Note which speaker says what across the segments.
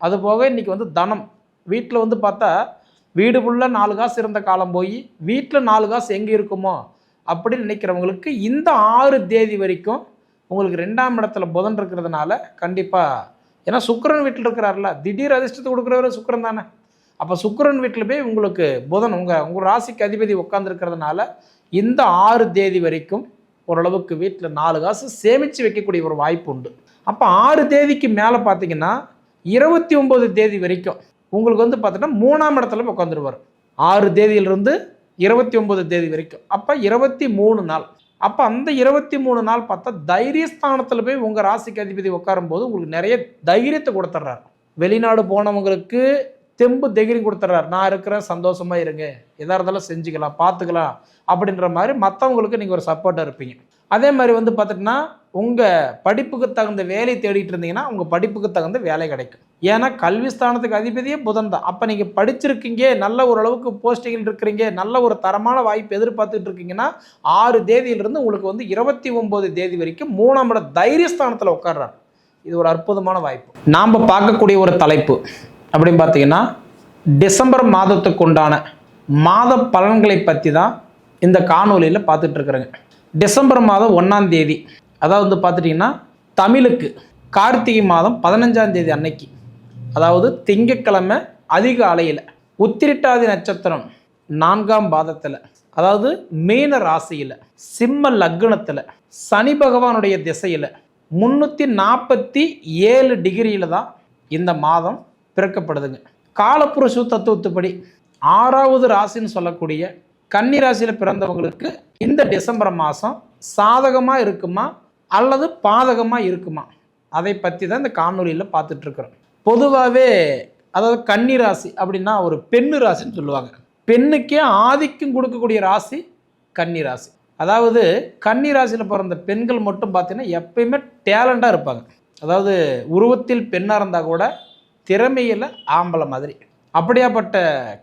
Speaker 1: அது போக இன்றைக்கி வந்து தனம். வீட்டில் வந்து பார்த்தா வீடு ஃபுல்லாக நாலு காசு இருந்த காலம் போய் வீட்டில் நாலு காசு எங்கே இருக்குமோ அப்படின்னு நினைக்கிறவங்களுக்கு இந்த ஆறு தேதி வரைக்கும் உங்களுக்கு ரெண்டாம் இடத்துல புதன் இருக்கிறதுனால கண்டிப்பாக ஏன்னா சுக்கரன் வீட்டில் இருக்கிறார்ல திடீர் அதிர்ஷ்டத்தை கொடுக்குறவரு சுக்கரன் தானே. அப்போ சுக்கரன் வீட்டில் போய் உங்களுக்கு புதன் உங்கள் உங்கள் ராசிக்கு அதிபதி உட்காந்துருக்கிறதுனால இந்த ஆறு தேதி வரைக்கும் ஓரளவுக்கு வீட்டில் நாலு காசு சேமித்து வைக்கக்கூடிய ஒரு வாய்ப்பு உண்டு. அப்போ ஆறு தேதிக்கு மேலே பார்த்தீங்கன்னா இருபத்தி ஒம்பது தேதி வரைக்கும் உங்களுக்கு வந்து பார்த்தீங்கன்னா மூணாம் இடத்துல உட்காந்துருவார் ஆறு தேதியிலிருந்து இருபத்தி ஒம்பது தேதி வரைக்கும். அப்போ இருபத்தி மூணு நாள். அப்போ அந்த இருபத்தி மூணு நாள் பார்த்தா தைரியஸ்தானத்தில் போய் உங்கள் ராசிக்கு அதிபதி உட்காரும்போது உங்களுக்கு நிறைய தைரியத்தை கொடுத்துட்றாரு வெளிநாடு போனவங்களுக்கு தெம்பு தைரியம் கொடுத்துட்றாரு நான் இருக்கிறேன் சந்தோஷமாக இருங்க. எதாக இருந்தாலும் செஞ்சுக்கலாம் பார்த்துக்கலாம் அப்படின்ற மாதிரி மற்றவங்களுக்கு நீங்கள் ஒரு சப்போர்ட்டாக இருப்பீங்க. அதே மாதிரி வந்து பார்த்துட்டுனா உங்கள் படிப்புக்கு தகுந்த வேலை தேடிட்டு இருந்தீங்கன்னா உங்கள் படிப்புக்கு தகுந்த வேலை கிடைக்கும். ஏன்னா கல்வி ஸ்தானத்துக்கு அதிபதியே புதன் தான். அப்போ நீங்கள் படிச்சிருக்கீங்க நல்ல ஓரளவுக்கு போஸ்டிங்கில் இருக்கிறீங்க நல்ல ஒரு தரமான வாய்ப்பு எதிர்பார்த்துட்டு இருக்கீங்கன்னா ஆறு தேதியிலிருந்து உங்களுக்கு வந்து இருபத்தி ஒம்பது தேதி வரைக்கும் மூணாம் இட தைரியஸ்தானத்தில் உட்கார்றாரு. இது ஒரு அற்புதமான வாய்ப்பு. நாம் பார்க்கக்கூடிய ஒரு தலைப்பு அப்படின்னு பார்த்தீங்கன்னா டிசம்பர் மாதத்துக்கு உண்டான மாத பலன்களை பற்றி தான் இந்த காணொலியில் பார்த்துட்டு இருக்கிறேங்க. டிசம்பர் மாதம் ஒன்றாம் தேதி. அதாவது வந்து பார்த்துட்டிங்கன்னா தமிழுக்கு கார்த்திகை மாதம் பதினஞ்சாம் தேதி அன்னைக்கு. அதாவது திங்கக்கிழமை அதிக அலையில் உத்திரிட்டாதி நட்சத்திரம் நான்காம் பாதத்தில் அதாவது மீன ராசியில் சிம்ம லக்னத்தில் சனி பகவானுடைய திசையில் முந்நூற்றி நாற்பத்தி ஏழு டிகிரியில் தான் இந்த மாதம் பிறக்கப்படுதுங்க. காலப்புருஷு தத்துவத்துப்படி ஆறாவது ராசின்னு சொல்லக்கூடிய கன்னி ராசியில் பிறந்தவங்களுக்கு இந்த டிசம்பர் மாதம் சாதகமாக இருக்குமா அல்லது பாதகமாக இருக்குமா? அதை பற்றி தான் இந்த காணொலியில் பார்த்துட்ருக்குறோம். பொதுவாகவே அதாவது கன்னி ராசி அப்படின்னா ஒரு பெண்ணு ராசின்னு சொல்லுவாங்க. பெண்ணுக்கே ஆதிக்கம் கொடுக்கக்கூடிய ராசி கன்னி ராசி. அதாவது கன்னி ராசியில் பிறந்த பெண்கள் மட்டும் பார்த்தீங்கன்னா எப்பயுமே டேலண்டாக இருப்பாங்க. அதாவது உருவத்தில் பெண்ணாக இருந்தால் கூட திறமையில் ஆம்பளை மாதிரி. அப்படியாப்பட்ட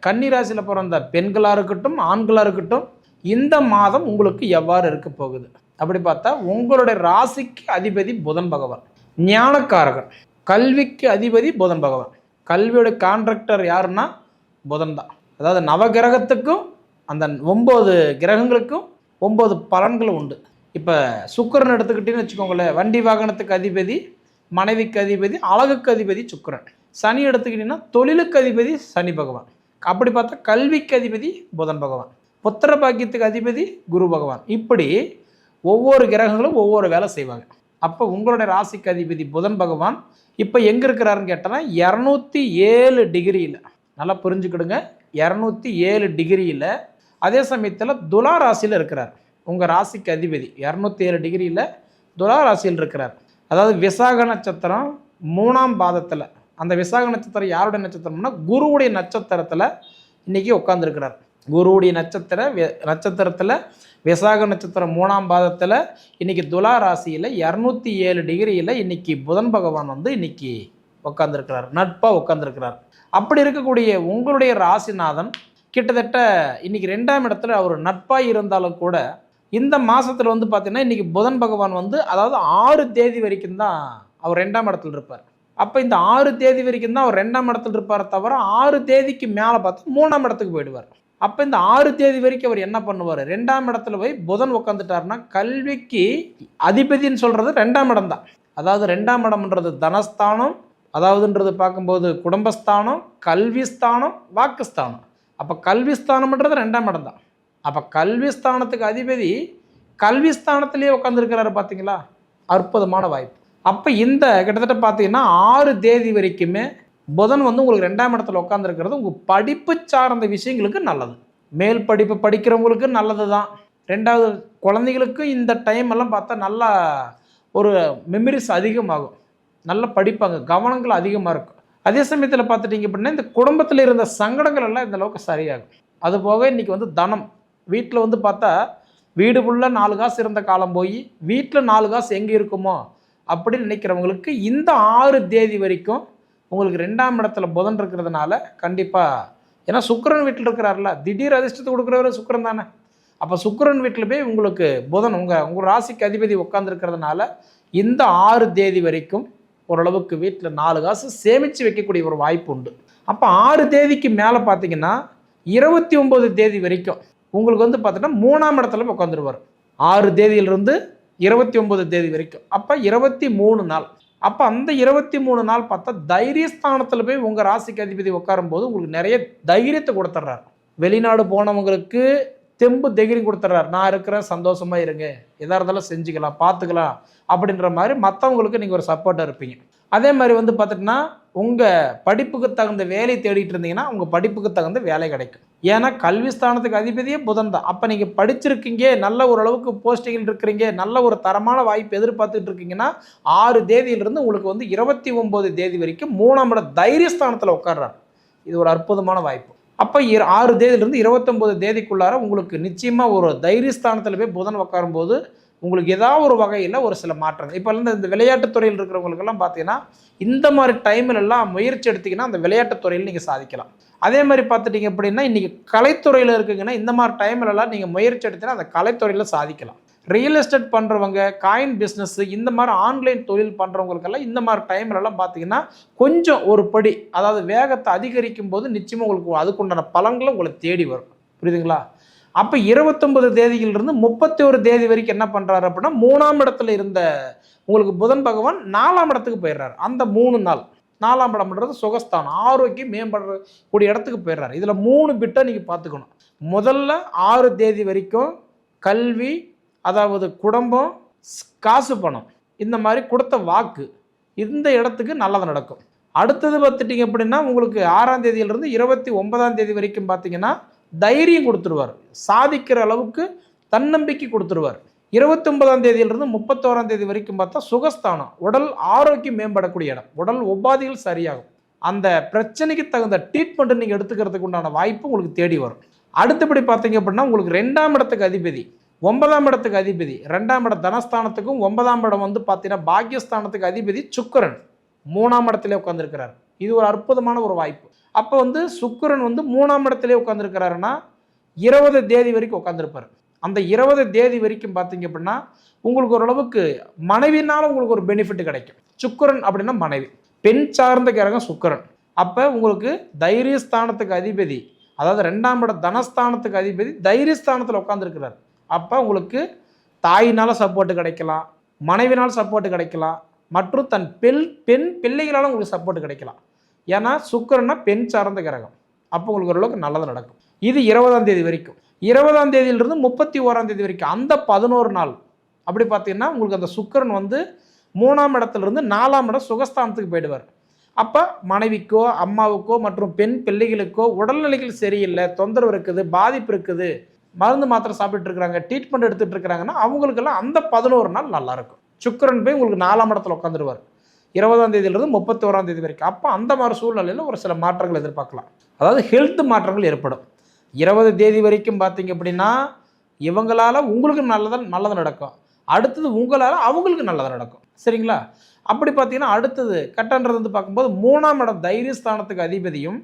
Speaker 1: கன்னி ராசியில் பிறந்த பெண்களாக இருக்கட்டும் ஆண்களாக இருக்கட்டும் இந்த மாதம் உங்களுக்கு எவ்வாறு இருக்க போகுது? அப்படி பார்த்தா உங்களுடைய ராசிக்கு அதிபதி புதன் பகவான். ஞானக்காரகன். கல்விக்கு அதிபதி புதன் பகவான். கல்வியோட கான்ட்ராக்டர் யாருன்னா புதன் தான். அதாவது நவகிரகத்துக்கும் அந்த ஒம்பது கிரகங்களுக்கும் ஒம்பது பலன்கள் உண்டு. இப்போ சுக்கரன் எடுத்துக்கிட்டேன்னு வச்சுக்கோங்களேன் வண்டி வாகனத்துக்கு அதிபதி மனைவிக்கு அதிபதி அழகுக்கு அதிபதி சுக்கரன். சனி எடுத்துக்கிட்டிங்கன்னா தொழிலுக்கு அதிபதி சனி பகவான். அப்படி பார்த்தா கல்விக்கு அதிபதி புதன் பகவான். புத்திர பாக்கியத்துக்கு அதிபதி குரு பகவான். இப்படி ஒவ்வொரு கிரகங்களும் ஒவ்வொரு வேலை செய்வாங்க. அப்போ உங்களுடைய ராசிக்கு அதிபதி புதன் பகவான் இப்போ எங்கே இருக்கிறாருன்னு கேட்டோன்னா இரநூத்தி ஏழு டிகிரியில். நல்லா புரிஞ்சுக்கிடுங்க. இரநூத்தி ஏழு டிகிரியில். அதே சமயத்தில் துலா ராசியில் இருக்கிறார். உங்கள் ராசிக்கு அதிபதி இரநூத்தி ஏழு டிகிரியில் துலா ராசியில் இருக்கிறார். அதாவது விசாக நட்சத்திரம் மூணாம் பாதத்தில். அந்த விசாக நட்சத்திரம் யாருடைய நட்சத்திரம்னா குருவுடைய நட்சத்திரத்தில் இன்றைக்கி உட்காந்துருக்கிறார் குருவுடைய நட்சத்திர நட்சத்திரத்தில் விசாக நட்சத்திரம் மூணாம் பாதத்தில் இன்னைக்கு துலா ராசியில் இரநூத்தி ஏழு டிகிரியில் இன்னைக்கு புதன் பகவான் வந்து இன்னைக்கு உட்காந்துருக்கிறார் நட்பாக உட்காந்துருக்கிறார் அப்படி இருக்கக்கூடிய உங்களுடைய ராசிநாதன் கிட்டத்தட்ட இன்னைக்கு ரெண்டாம் இடத்துல அவர் நட்பாக இருந்தாலும் கூட இந்த மாதத்தில் வந்து பார்த்திங்கன்னா இன்னைக்கு புதன் பகவான் வந்து அதாவது ஆறு தேதி வரைக்கும் தான் அவர் ரெண்டாம் இடத்துல இருப்பார். அப்போ இந்த ஆறு தேதி வரைக்கும் தான் அவர் ரெண்டாம் இடத்துல இருப்பார் தவிர ஆறு தேதிக்கு மேலே பார்த்து மூணாம் இடத்துக்கு போயிடுவார். அப்போ இந்த ஆறு தேதி வரைக்கும் அவர் என்ன பண்ணுவார்? ரெண்டாம் இடத்துல போய் புதன் உட்காந்துட்டாருன்னா கல்விக்கு அதிபதின்னு சொல்கிறது ரெண்டாம் இடம் தான். அதாவது ரெண்டாம் இடம்ன்றது தனஸ்தானம் அதாவதுன்றது பார்க்கும்போது குடும்பஸ்தானம் கல்விஸ்தானம் வாக்குஸ்தானம். அப்போ கல்விஸ்தானம்ன்றது ரெண்டாம் இடம் தான். அப்போ கல்விஸ்தானத்துக்கு அதிபதி கல்விஸ்தானத்திலேயே உட்காந்துருக்கிறாரு பார்த்தீங்களா அற்புதமான வாய்ப்பு. அப்போ இந்த கிட்டத்தட்ட பார்த்தீங்கன்னா ஆறு தேதி வரைக்குமே புதன் வந்து உங்களுக்கு ரெண்டாம் இடத்துல உட்காந்துருக்கிறது உங்கள் படிப்பு சார்ந்த விஷயங்களுக்கு நல்லது. மேல் படிப்பு படிக்கிறவங்களுக்கு நல்லது தான் ரெண்டாவது குழந்தைகளுக்கு இந்த டைம் எல்லாம் பார்த்தா நல்லா ஒரு மெமரிஸ் அதிகமாகும். நல்லா படிப்பாங்க கவனங்கள் அதிகமாக இருக்கும். அதே சமயத்தில் பார்த்துட்டிங்க அப்படின்னா இந்த குடும்பத்தில் இருந்த சங்கடங்கள் எல்லாம் இந்த அளவுக்கு சரியாகும். அதுபோக இன்றைக்கி வந்து தனம். வீட்டில் வந்து பார்த்தா வீடு ஃபுல்லாக நாலு காசு இருந்த காலம் போய் வீட்டில் நாலு காசு எங்கே இருக்குமோ அப்படின்னு நினைக்கிறவங்களுக்கு இந்த ஆறு தேதி வரைக்கும் உங்களுக்கு ரெண்டாம் இடத்துல புதன் இருக்கிறதுனால கண்டிப்பாக ஏன்னா சுக்கரன் வீட்டில் இருக்கிறார்ல திடீர் அதிர்ஷ்டத்தை கொடுக்குறவர் சுக்கரன் தானே. அப்போ சுக்கிரன் வீட்டில் போய் உங்களுக்கு புதன் உங்கள் உங்கள் ராசிக்கு அதிபதி உட்காந்துருக்கிறதுனால இந்த ஆறு தேதி வரைக்கும் ஓரளவுக்கு வீட்டில் நாலு காசு சேமித்து வைக்கக்கூடிய ஒரு வாய்ப்பு உண்டு. அப்போ ஆறு தேதிக்கு மேலே பார்த்தீங்கன்னா இருபத்தி ஒம்பது தேதி வரைக்கும் உங்களுக்கு வந்து பார்த்தீங்கன்னா மூணாம் இடத்துல உட்காந்துருவார் ஆறு தேதியிலிருந்து இருபத்தி ஒம்பது தேதி வரைக்கும். அப்போ இருபத்தி மூணு நாள். அப்போ அந்த இருபத்தி மூணு நாள் பார்த்தா தைரியஸ்தானத்தில் போய் உங்கள் ராசிக்கு அதிபதி உட்காரும் போது உங்களுக்கு நிறைய தைரியத்தை கொடுத்துட்றாரு. வெளிநாடு போனவங்களுக்கு தெம்பு தைரியம் கொடுத்துட்றாரு. நான் இருக்கிறேன் சந்தோஷமாக இருங்க. எதா இருந்தாலும் செஞ்சுக்கலாம் பார்த்துக்கலாம். அப்படின்ற மாதிரி மற்றவங்களுக்கு நீங்கள் ஒரு சப்போர்ட்டாக இருப்பீங்க. அதே மாதிரி வந்து பார்த்துட்டுனா உங்கள் படிப்புக்கு தகுந்த வேலை தேடிட்டு இருந்தீங்கன்னா உங்கள் படிப்புக்கு தகுந்த வேலை கிடைக்கும். ஏன்னா கல்வி ஸ்தானத்துக்கு அதிபதியே புதன் தான். அப்போ நீங்கள் படிச்சிருக்கீங்க நல்ல ஓரளவுக்கு போஸ்டிங்கில் இருக்கிறீங்க நல்ல ஒரு தரமான வாய்ப்பு எதிர்பார்த்துட்டு இருக்கீங்கன்னா ஆறு தேதியிலிருந்து உங்களுக்கு வந்து இருபத்தி ஒம்பது தேதி வரைக்கும் மூணாம் இட தைரியஸ்தானத்தில் உட்கார்றாரு. இது ஒரு அற்புதமான வாய்ப்பு. அப்போ இரு ஆறு தேதியிலிருந்து இருபத்தொம்போது தேதிக்குள்ளார உங்களுக்கு நிச்சயமாக ஒரு தைரியஸ்தானத்தில் போய் புதன் உட்காரும்போது உங்களுக்கு ஏதாவது ஒரு வகையில் ஒரு சில மாற்றங்கள். இப்போ வந்து இந்த விளையாட்டுத் துறையில் இருக்கிறவங்களுக்கெல்லாம் பார்த்தீங்கன்னா இந்த மாதிரி டைமில் எல்லாம் முயற்சி எடுத்தீங்கன்னா அந்த விளையாட்டுத் துறையில் நீங்கள் சாதிக்கலாம். அதே மாதிரி பார்த்துட்டீங்க அப்படின்னா இன்றைக்கி கலைத்துறையில் இருக்குங்கன்னா இந்த மாதிரி டைம்லலாம் நீங்கள் முயற்சி எடுத்தீங்கன்னா அந்த கலைத்துறையில் சாதிக்கலாம். ரியல் எஸ்டேட் பண்ணுறவங்க காயின் பிஸ்னஸ்ஸு இந்த மாதிரி ஆன்லைன் தொழில் பண்ணுறவங்களுக்கெல்லாம் இந்த மாதிரி டைம்லலாம் பார்த்தீங்கன்னா கொஞ்சம் ஒரு படி அதாவது வேகத்தை அதிகரிக்கும் போது நிச்சயமாக உங்களுக்கு அதுக்குண்டான பலன்களை உங்களை தேடி வரும். புரியுதுங்களா? அப்போ இருபத்தொன்பது தேதியிலிருந்து முப்பத்தி ஒரு தேதி வரைக்கும் என்ன பண்ணுறாரு அப்படின்னா மூணாம் இடத்துல இருந்த உங்களுக்கு புதன் பகவான் நாலாம் இடத்துக்கு போயிடுறாரு. அந்த மூணு நாள். நாலாம் இடம்ன்றது சுகஸ்தானம். ஆரோக்கியம் மேம்படக்கூடிய இடத்துக்கு போயிடுறாரு. இதில் மூணு பிட்டை நீங்கள் பார்த்துக்கணும். முதல்ல ஆறு தேதி வரைக்கும் கல்வி அதாவது குடும்பம் காசு பணம். இந்த மாதிரி கொடுத்த வாக்கு இந்த இடத்துக்கு நல்லது நடக்கும். அடுத்தது பார்த்துட்டிங்க அப்படின்னா உங்களுக்கு ஆறாம் தேதியிலிருந்து இருபத்தி ஒன்பதாம் தேதி வரைக்கும் பார்த்தீங்கன்னா தைரியம் கொடுத்துருவார். சாதிக்கிற அளவுக்கு தன்னம்பிக்கை கொடுத்துருவார். இருபத்தொன்பதாம் தேதியிலிருந்து முப்பத்தோராம் தேதி வரைக்கும் பார்த்தா சுகஸ்தானம் உடல் ஆரோக்கியம் மேம்படக்கூடிய இடம் உடல் உபாதைகள் சரியாகும். அந்த பிரச்சனைக்கு தகுந்த ட்ரீட்மெண்ட் நீங்கள் எடுத்துக்கிறதுக்கு உண்டான வாய்ப்பு உங்களுக்கு தேடி வரும். அடுத்தபடி பார்த்தீங்க அப்படின்னா உங்களுக்கு ரெண்டாம் இடத்துக்கு அதிபதி ஒன்பதாம் இடத்துக்கு அதிபதி ரெண்டாம் இடம் தனஸ்தானத்துக்கும் ஒன்பதாம் இடம் வந்து பார்த்தீங்கன்னா பாக்கியஸ்தானத்துக்கு அதிபதி சுக்கரன். மூணாம் இடத்துல உட்காந்துருக்கிறார் இது ஒரு அற்புதமான ஒரு வாய்ப்பு. அப்போ வந்து சுக்கரன் வந்து மூணாம் இடத்துலேயே உட்காந்துருக்கிறாருன்னா இருபது தேதி வரைக்கும் உட்காந்துருப்பார் அந்த இருபது தேதி வரைக்கும் பார்த்தீங்க அப்படின்னா உங்களுக்கு ஓரளவுக்கு மனைவினால உங்களுக்கு ஒரு பெனிஃபிட் கிடைக்கும். சுக்கிரன் அப்படின்னா மனைவி. பெண் சார்ந்த கிரகம் சுக்கரன். அப்போ உங்களுக்கு தைரியஸ்தானத்துக்கு அதிபதி அதாவது ரெண்டாம் இட தனஸ்தானத்துக்கு அதிபதி தைரியஸ்தானத்தில் உட்காந்துருக்கிறார் அப்போ உங்களுக்கு தாயினால் சப்போர்ட்டு கிடைக்கலாம் மனைவினால் சப்போர்ட் கிடைக்கலாம் மற்றும் தன் பெண் பெண் பிள்ளைகளால் உங்களுக்கு சப்போர்ட் கிடைக்கலாம். ஏன்னா சுக்கிரன்னா பெண் சார்ந்த கிரகம். அப்போ உங்களுக்கு ஓரளவுக்கு நல்லது நடக்கும். இது இருபதாம் தேதி வரைக்கும். இருபதாம் தேதியிலிருந்து முப்பத்தி ஓராம் தேதி வரைக்கும் அந்த பதினோரு நாள். அப்படி பார்த்தீங்கன்னா உங்களுக்கு அந்த சுக்கிரன் வந்து மூணாம் இடத்துலேருந்து நாலாம் இடம் சுகஸ்தானத்துக்கு போயிடுவார். அப்போ மனைவிக்கோ அம்மாவுக்கோ மற்றும் பெண் பிள்ளைகளுக்கோ உடல்நிலைகள் சரியில்லை தொந்தரவு இருக்குது பாதிப்பு இருக்குது மருந்து மாத்திரை சாப்பிட்டுட்டு இருக்கிறாங்க ட்ரீட்மெண்ட் எடுத்துகிட்டு இருக்கிறாங்கன்னா அவங்களுக்கெல்லாம் அந்த பதினோரு நாள் நல்லாயிருக்கும் சுக்கரன் போய் உங்களுக்கு நாலாம் இடத்துல உட்காந்துருவார். இருபதாம் தேதியிலிருந்து முப்பத்தி ஓராம் தேதி வரைக்கும். அப்போ அந்த மாதிரி சூழ்நிலையில் ஒரு சில மாற்றங்கள் எதிர்பார்க்கலாம். அதாவது ஹெல்த் மாற்றங்கள் ஏற்படும். இருபது தேதி வரைக்கும் பார்த்தீங்க அப்படின்னா இவங்களால் உங்களுக்கு நல்லதான் நல்லது நடக்கும். அடுத்தது உங்களால் அவங்களுக்கு நல்லது நடக்கும். சரிங்களா? அப்படி பார்த்தீங்கன்னா அடுத்தது கட்டன்றது வந்து பார்க்கும்போது மூணாம் இடம் தைரியஸ்தானத்துக்கு அதிபதியும்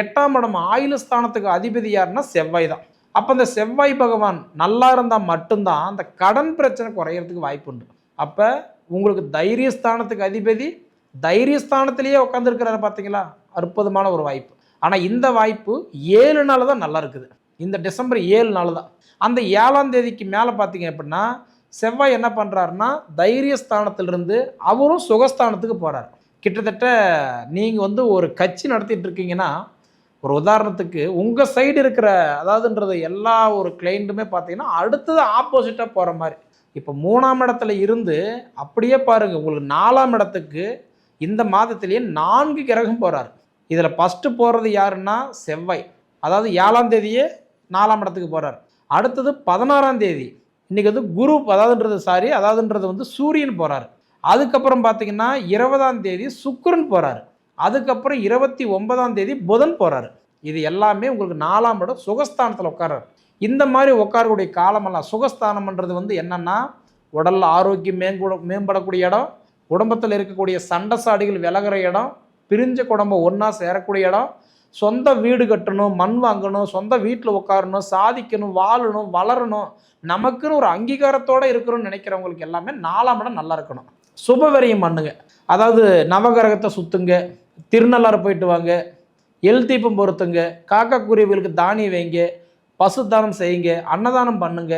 Speaker 1: எட்டாம் இடம் ஆயுள ஸ்தானத்துக்கு அதிபதி யாருன்னா செவ்வாய் தான். அப்போ இந்த செவ்வாய் பகவான் நல்லா இருந்தால் மட்டும்தான் அந்த கடன் பிரச்சனை குறையறதுக்கு வாய்ப்பு உண்டு அப்போ உங்களுக்கு தைரியஸ்தானத்துக்கு அதிபதி தைரியஸ்தானத்திலேயே உட்காந்துருக்கிறாரு பார்த்தீங்களா அற்புதமான ஒரு வாய்ப்பு. ஆனால் இந்த வாய்ப்பு ஏழு நாள் தான் நல்லா இருக்குது. இந்த டிசம்பர் ஏழு நாள் தான். அந்த ஏழாம் தேதிக்கு மேலே பார்த்தீங்க அப்படின்னா செவ்வாய் என்ன பண்ணுறாருன்னா தைரியஸ்தானத்திலிருந்து அவரும் சுகஸ்தானத்துக்கு போகிறார் கிட்டத்தட்ட நீங்கள் வந்து ஒரு கட்சி நடத்திட்டு இருக்கீங்கன்னா ஒரு உதாரணத்துக்கு உங்கள் சைடு இருக்கிற அதாவதுன்றது எல்லா ஒரு கிளைண்ட்டுமே பார்த்தீங்கன்னா அடுத்தது ஆப்போசிட்டாக போகிற மாதிரி. இப்போ மூணாம் இடத்துல இருந்து அப்படியே பாருங்க உங்களுக்கு நாலாம் இடத்துக்கு இந்த மாதத்திலேயே நான்கு கிரகம் போகிறார் இதில் ஃபஸ்ட்டு போகிறது யாருன்னா செவ்வாய். அதாவது ஏழாம் தேதியே நாலாம் இடத்துக்கு போகிறார் அடுத்தது பதினாறாம் தேதி. இன்றைக்கி வந்து குரு அதாவதுன்றது சாரி அதாவதுன்றது வந்து சூரியன் போகிறார் அதுக்கப்புறம் பார்த்தீங்கன்னா இருபதாம் தேதி சுக்கரன் போகிறார் அதுக்கப்புறம் இருபத்தி ஒன்பதாம் தேதி புதன் போகிறாரு இது எல்லாமே உங்களுக்கு நாலாம் இடம் சுகஸ்தானத்தில் உட்காரு இந்த மாதிரி உட்காரக்கூடிய காலமெல்லாம் சுகஸ்தானம்ன்றது வந்து என்னென்னா உடல் ஆரோக்கியம் மேம்பட மேம்படக்கூடிய இடம் குடும்பத்தில் இருக்கக்கூடிய சண்டை சாடிகள் விலகிற இடம் பிரிஞ்ச குடும்பம் ஒன்றா சேரக்கூடிய இடம் சொந்த வீடு கட்டணும் மண் வாங்கணும் சொந்த வீட்டில் உட்காரணும் சாதிக்கணும் வாழணும் வளரணும் நமக்குன்னு ஒரு அங்கீகாரத்தோடு இருக்கணும்னு நினைக்கிறவங்களுக்கு எல்லாமே நாலாம் இடம் நல்லா இருக்கணும். சுபவரியம் பண்ணுங்க. அதாவது நவகிரகத்தை சுற்றுங்க திருநள்ளாறு போயிட்டு வாங்க எல் தீபம் பொருத்துங்க காக்கா தானியம் வைங்க பசு தானம் செய்யுங்க அன்னதானம் பண்ணுங்க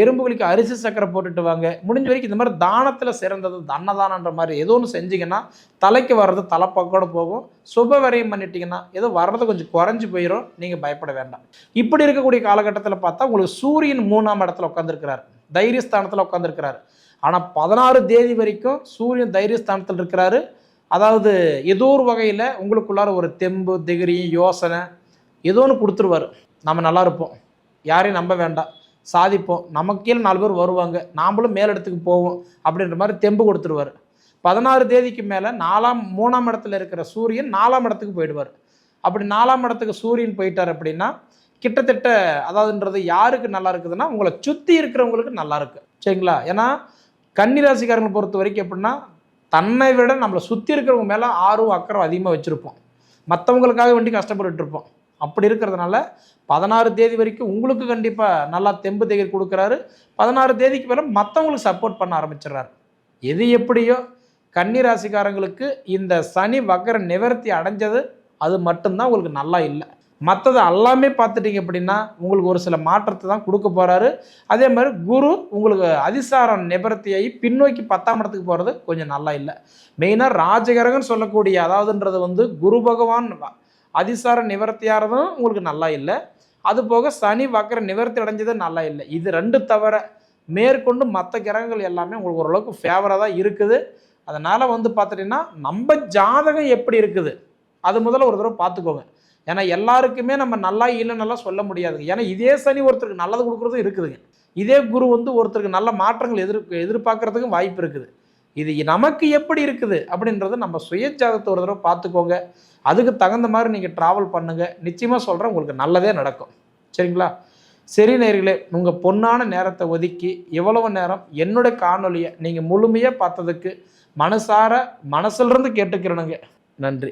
Speaker 1: எறும்புகளுக்கு அரிசி சக்கரை போட்டுட்டு வாங்க. முடிஞ்ச வரைக்கும் இந்த மாதிரி தானத்தில் சிறந்தது அன்னதானன்ற மாதிரி ஏதோ ஒன்று செஞ்சீங்கன்னா தலைக்கு வர்றது தலைப்பக்கோடு போகும். சுப வரையும் பண்ணிட்டீங்கன்னா ஏதோ வர்றது கொஞ்சம் குறைஞ்சி போயிடும் நீங்கள் பயப்பட வேண்டாம். இப்படி இருக்கக்கூடிய காலகட்டத்தில் பார்த்தா உங்களுக்கு சூரியன் மூணாம் இடத்துல உட்காந்துருக்கிறார் தைரியஸ்தானத்தில் உட்காந்துருக்கிறார் ஆனால் பதினாறு தேதி வரைக்கும் சூரியன் தைரியஸ்தானத்தில் இருக்கிறாரு. அதாவது ஏதோ ஒரு வகையில் உங்களுக்குள்ளார ஒரு தெம்பு திகிரி யோசனை ஏதோ ஒன்று கொடுத்துருவார். நம்ம நல்லா இருப்போம். யாரையும் நம்ப வேண்டாம். சாதிப்போம். நமக்கு கீழே நாலு பேர் வருவாங்க. நாமளும் மேலிடத்துக்கு போவோம் அப்படின்ற மாதிரி தெம்பு கொடுத்துருவார். பதினாறு தேதிக்கு மேலே நாலாம் மூணாம் இடத்துல இருக்கிற சூரியன் நாலாம் இடத்துக்கு போயிடுவார். அப்படி நாலாம் இடத்துக்கு சூரியன் போயிட்டார் அப்படின்னா கிட்டத்தட்ட அதாவதுன்றது யாருக்கு நல்லா இருக்குதுன்னா உங்களை சுற்றி இருக்கிறவங்களுக்கு நல்லா இருக்கு. சரிங்களா? ஏன்னா கன்னிராசிக்காரங்களை பொறுத்த வரைக்கும் எப்படின்னா தன்னை விட நம்மளை சுற்றி இருக்கிறவங்க மேலே ஆர்வம் அக்கறம் அதிகமாக வச்சுருப்போம். மற்றவங்களுக்காக வேண்டி கஷ்டப்பட்டு இருப்போம். அப்படி இருக்கிறதுனால பதினாறு தேதி வரைக்கும் உங்களுக்கு கண்டிப்பாக நல்லா தெம்பு திகர் கொடுக்குறாரு. பதினாறு தேதிக்கு மேலே மற்றவங்களுக்கு சப்போர்ட் பண்ண ஆரம்பிச்சிடுறாரு. எது எப்படியோ கன்னி ராசிக்காரங்களுக்கு இந்த சனி வக்கர நிவர்த்தி அடைஞ்சது அது மட்டும்தான் உங்களுக்கு நல்லா இல்லை. மற்றது எல்லாமே பார்த்துட்டீங்க அப்படின்னா உங்களுக்கு ஒரு சில மாற்றத்தை தான் கொடுக்க போகிறாரு அதே மாதிரி குரு உங்களுக்கு அதிசாரம் நிபர்த்தியாகி பின்னோக்கி பத்தாம் இடத்துக்கு போகிறது கொஞ்சம் நல்லா இல்லை. மெயினாக ராஜகரகன் சொல்லக்கூடிய அதாவதுன்றது வந்து குரு பகவான் அதிசார நிவர்த்தியாகிறதும் உங்களுக்கு நல்லா இல்லை. அது போக சனி வக்கர நிவர்த்தி அடைஞ்சது நல்லா இல்லை. இது ரெண்டு தவிர மேற்கொண்டு மற்ற கிரகங்கள் எல்லாமே உங்களுக்கு ஓரளவுக்கு ஃபேவராக தான் இருக்குது. அதனால் வந்து பார்த்துட்டிங்கன்னா நம்ம ஜாதகம் எப்படி இருக்குது? அது முதல்ல ஒரு தடவை பார்த்துக்கோங்க. ஏன்னா எல்லாருக்குமே நம்ம நல்லா இல்லைன்னெல்லாம் சொல்ல முடியாதுங்க ஏன்னா இதே சனி ஒருத்தருக்கு நல்லது கொடுக்குறதும் இருக்குதுங்க. இதே குரு வந்து ஒருத்தருக்கு நல்ல மாற்றங்கள் எதிர் எதிர்பார்க்கறதுக்கும் வாய்ப்பு இருக்குது. இது நமக்கு எப்படி இருக்குது அப்படின்றத நம்ம சுய ஒரு தடவை பார்த்துக்கோங்க. அதுக்கு தகுந்த மாதிரி நீங்கள் ட்ராவல் பண்ணுங்கள் நிச்சயமாக சொல்கிறேன் உங்களுக்கு நல்லதே நடக்கும். சரிங்களா? சரி நேர்களே உங்கள் பொன்னான நேரத்தை ஒதுக்கி எவ்வளவு நேரம் என்னுடைய காணொலியை நீங்கள் முழுமையாக பார்த்ததுக்கு மனசார மனசுலேருந்து கேட்டுக்கிறனுங்க. நன்றி.